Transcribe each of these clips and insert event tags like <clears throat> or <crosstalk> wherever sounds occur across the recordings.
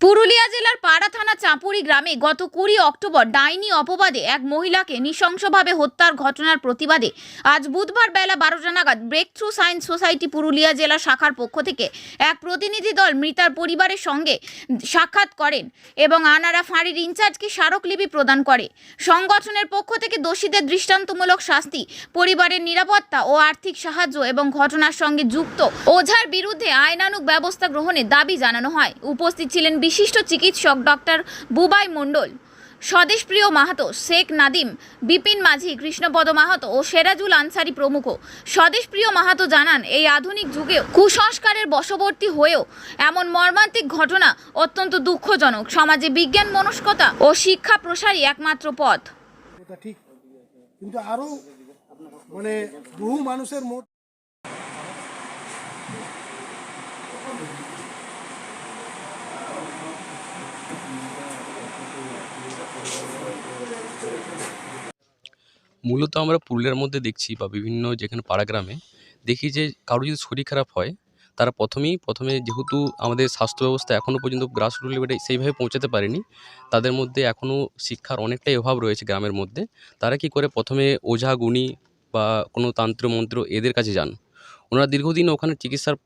পুরুলিয়া জেলার পাড়া থানা চাঁপুরি গ্রামে গত কুড়ি অক্টোবর ডাইনি অপবাদে এক মহিলাকে নৃশংসভাবে হত্যার ঘটনার প্রতিবাদে আজ বুধবার বেলা বারোটা নাগাদ break through science society Purulia জেলা শাখার পক্ষ থেকে এক প্রতিনিধি দল মৃতার পরিবারের সঙ্গে সাক্ষাৎ করেন এবং আনারা ফাঁড়ির ইনচার্জকে স্মারকলিপি প্রদান করে। সংগঠনের পক্ষ থেকে দোষীদের দৃষ্টান্তমূলক শাস্তি, পরিবারের নিরাপত্তা ও আর্থিক সাহায্য এবং ঘটনার সঙ্গে যুক্ত। ওঝার বিরুদ্ধে আইনানুগ ব্যবস্থা গ্রহণের দাবি জানানো হয়। উপস্থিত ছিলেন বিশিষ্ট চিকিৎসক ডক্টর বুবাই মণ্ডল, স্বদেশপ্রিয় মাহাতো শেখ নাদিম, বিপিন মাঝি, কৃষ্ণপদ মাহাতো ও সেরাজুল আনসারি প্রমুখ। স্বদেশপ্রিয় মাহাতো জানান, এই আধুনিক যুগে কুসংস্কারের বশবর্তী হয়েও এমন মর্মান্তিক ঘটনা অত্যন্ত দুঃখজনক। সমাজে বিজ্ঞান মনস্কতা ও শিক্ষা প্রসারই একমাত্র পথ। ঠিক। কিন্তু আরও মানে বহু মানুষের মূলত আমরা পুরুলিয়ার মধ্যে দেখছি বা বিভিন্ন যেখানে পাড়া গ্রামে দেখি যে কারও যদি শরীর খারাপ হয়, তারা প্রথমেই, প্রথমে যেহেতু আমাদের স্বাস্থ্য ব্যবস্থা এখনও পর্যন্ত গ্রাসরুট লেভেলে সেইভাবে পৌঁছাতে পারেনি, তাদের মধ্যে এখনও শিক্ষার অনেকটাই অভাব রয়েছে গ্রামের মধ্যে, তারা কি করে প্রথমে ওঝা গুণী বা কোনো তান্ত্র মন্ত্র এদের কাছে যান। ওনারা দীর্ঘদিন ওখানে চিকিৎসার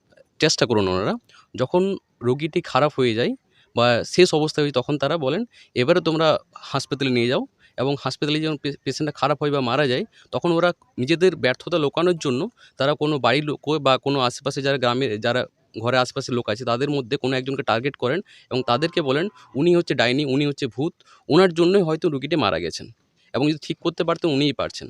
চেষ্টা করুন ওনারা, যখন রোগীটি খারাপ হয়ে যায় বা শেষ অবস্থা হয় তখন তারা বলেন, এবারে তোমরা হাসপাতালে নিয়ে যাও এবং হাসপাতালে যখন পেশেন্টটা খারাপ হয় বা মারা যায়, তখন ওরা নিজেদের ব্যর্থতা লোকানোর জন্য তারা কোনো বাড়ির লোক বা কোনো আশেপাশে যারা গ্রামে, যারা ঘরে আশেপাশে লোক আছে, তাদের মধ্যে কোনো একজনকে টার্গেট করেন এবং তাদেরকে বলেন, উনি হচ্ছে ডাইনি, উনি হচ্ছে ভূত। ওনার জন্যই হয়তো রুগীটি মারা গেছেন এবং যদি ঠিক করতে পারতেন, উনিই পারছেন।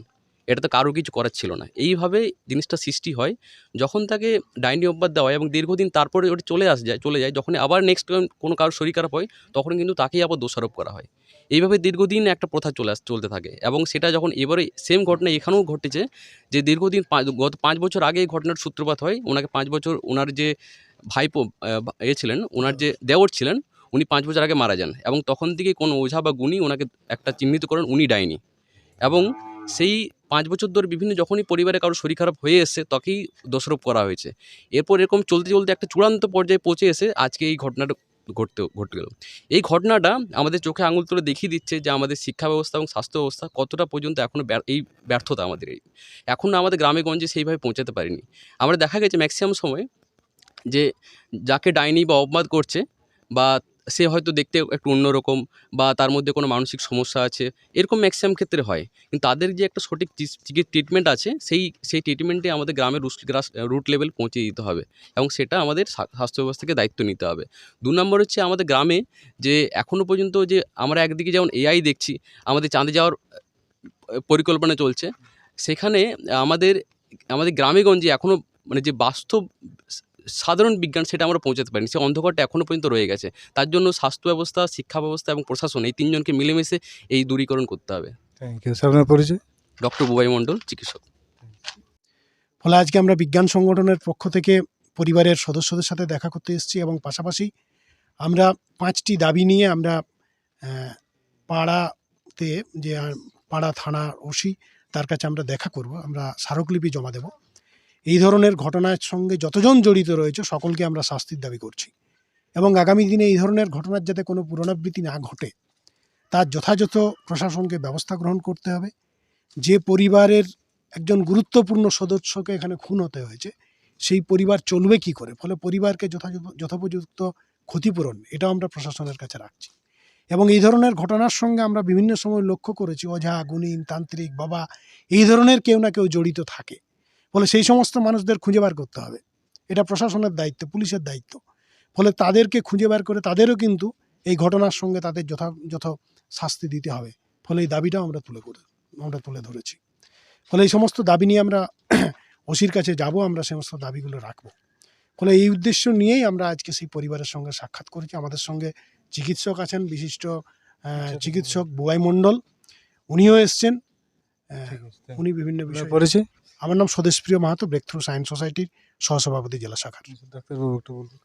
এটা তো কারও কিছু করার ছিল না। এইভাবে জিনিসটা সৃষ্টি হয়। যখন তাকে ডাইনি অব্বাদ দেওয়া হয় এবং দীর্ঘদিন তারপরে ওটা চলে আসে যায়, চলে যায় যখন আবার নেক্সট কোনো কারোর শরীর খারাপ হয়, তখন কিন্তু তাকেই আবার দোষারোপ করা হয়। এইভাবে দীর্ঘদিন একটা প্রথা চলে চলতে থাকে এবং সেটা যখন এবারে সেম ঘটনা এখানেও ঘটেছে যে দীর্ঘদিন গত পাঁচ বছর আগে এই ঘটনার সূত্রপাত হয়, ওনাকে পাঁচ বছর ওনার যে ভাইপো এ ছিলেন, ওনার যে দেওর ছিলেন, উনি পাঁচ বছর আগে মারা যান এবং তখন থেকে কোনো ওঝা বা গুণী ওনাকে একটা চিহ্নিত করেন, উনি ডাইনি এবং সেই পাঁচ বছর ধরে বিভিন্ন যখনই পরিবারে কারও শরীর খারাপ হয়ে এসছে, তখনই দোষারোপ করা হয়েছে। এরপর এরকম চলতে চলতে একটা চূড়ান্ত পর্যায়ে পৌঁছে এসে আজকে এই ঘটনাটা ঘটতে ঘটে গেল। এই ঘটনাটা আমাদের চোখে আঙুল তুলে দেখিয়ে দিচ্ছে যে আমাদের শিক্ষা ব্যবস্থা এবং স্বাস্থ্য ব্যবস্থা কতটা পর্যন্ত এখনও এই ব্যর্থতা আমাদের এই। এখনও আমাদের গ্রামে গঞ্জে সেইভাবে পৌঁছাতে পারিনি। আমরা দেখা গেছে ম্যাক্সিমাম সময় যে যাকে ডাইনি বা অপবাদ করছে বা সে হয়তো দেখতে একটু অন্যরকম বা তার মধ্যে কোনো মানসিক সমস্যা আছে, এরকম ম্যাক্সিমাম ক্ষেত্রে হয়। কিন্তু তাদের যে একটা সঠিক ট্রিটমেন্ট আছে, সেই সেই ট্রিটমেন্টে আমাদের গ্রামের গ্রাস রুট লেভেল পৌঁছে দিতে হবে এবং সেটা আমাদের স্বাস্থ্য ব্যবস্থাকে দায়িত্ব নিতে হবে। দু নম্বর হচ্ছে আমাদের গ্রামে যে এখনও পর্যন্ত যে আমরা একদিকে যেমন এআই দেখছি, আমাদের চাঁদে যাওয়ার পরিকল্পনা চলছে, সেখানে আমাদের আমাদের গ্রামেগঞ্জে এখনও মানে যে বাস্তব সাধারণ বিজ্ঞান সেটা আমরা পৌঁছাতে পারিনি সে অন্ধকারটা এখনও পর্যন্ত রয়ে গেছে। তার জন্য স্বাস্থ্য ব্যবস্থা শিক্ষা ব্যবস্থা এবং প্রশাসন এই তিনজনকে মিলেমিশে এই দূরীকরণ করতে হবে। থ্যাংক ইউ স্যার আপনার পরিচয়? ডক্টর বুবাই মণ্ডল চিকিৎসক। ফলে আজকে আমরা বিজ্ঞান সংগঠনের পক্ষ থেকে পরিবারের সদস্যদের সাথে দেখা করতে এসেছি এবং পাশাপাশি আমরা পাঁচটি দাবি নিয়ে আমরা পাড়াতে যে পাড়া থানা ওসি তার কাছে আমরা দেখা করব। আমরা স্মারকলিপি জমা দেব। এই ধরনের ঘটনার সঙ্গে যতজন জড়িত রয়েছে, সকলকে আমরা শাস্তির দাবি করছি। এবং আগামী দিনে এই ধরনের ঘটনার যাতে কোনো পুনরাবৃত্তি না ঘটে, তার যথাযথ প্রশাসনকে ব্যবস্থা গ্রহণ করতে হবে। যে পরিবারের একজন গুরুত্বপূর্ণ সদস্যকে এখানে খুন হতে হয়েছে, সেই পরিবার চলবে কি করে? ফলে পরিবারকে যথাযথ, যথোপযুক্ত ক্ষতিপূরণ, এটাও আমরা প্রশাসনের কাছে রাখছি। এবং এই ধরনের ঘটনার সঙ্গে আমরা বিভিন্ন সময় লক্ষ্য করেছি ওঝা গুণিন, তান্ত্রিক, বাবা, এই ধরনের কেউ না কেউ জড়িত থাকে। ফলে সেই সমস্ত মানুষদের খুঁজে বার করতে হবে। এটা প্রশাসনের দায়িত্ব পুলিশের দায়িত্ব। ফলে তাদেরকে খুঁজে বার করে তাদেরও কিন্তু এই ঘটনার সঙ্গে তাদের যথাযথ শাস্তি দিতে হবে। ফলে এই দাবিটাও আমরা তুলে করে আমরা তুলে ধরেছি। ফলে এই সমস্ত দাবি নিয়ে আমরা <clears throat> ওসির কাছে যাব আমরা সমস্ত দাবিগুলো রাখব। ফলে এই উদ্দেশ্য নিয়েই আমরা আজকে সেই পরিবারের সঙ্গে সাক্ষাৎ করেছি। আমাদের সঙ্গে চিকিৎসক আছেন বিশিষ্ট চিকিৎসক বুয়াই মণ্ডল। উনিও এসছেন। উনি বিভিন্ন বিষয়ে পরিচয় আমার নাম Swadeshpriya Mahato break through science সোসাইটির সহসভাপতি জেলা শাখার। ডাক্তারবাবু একটু বলুন।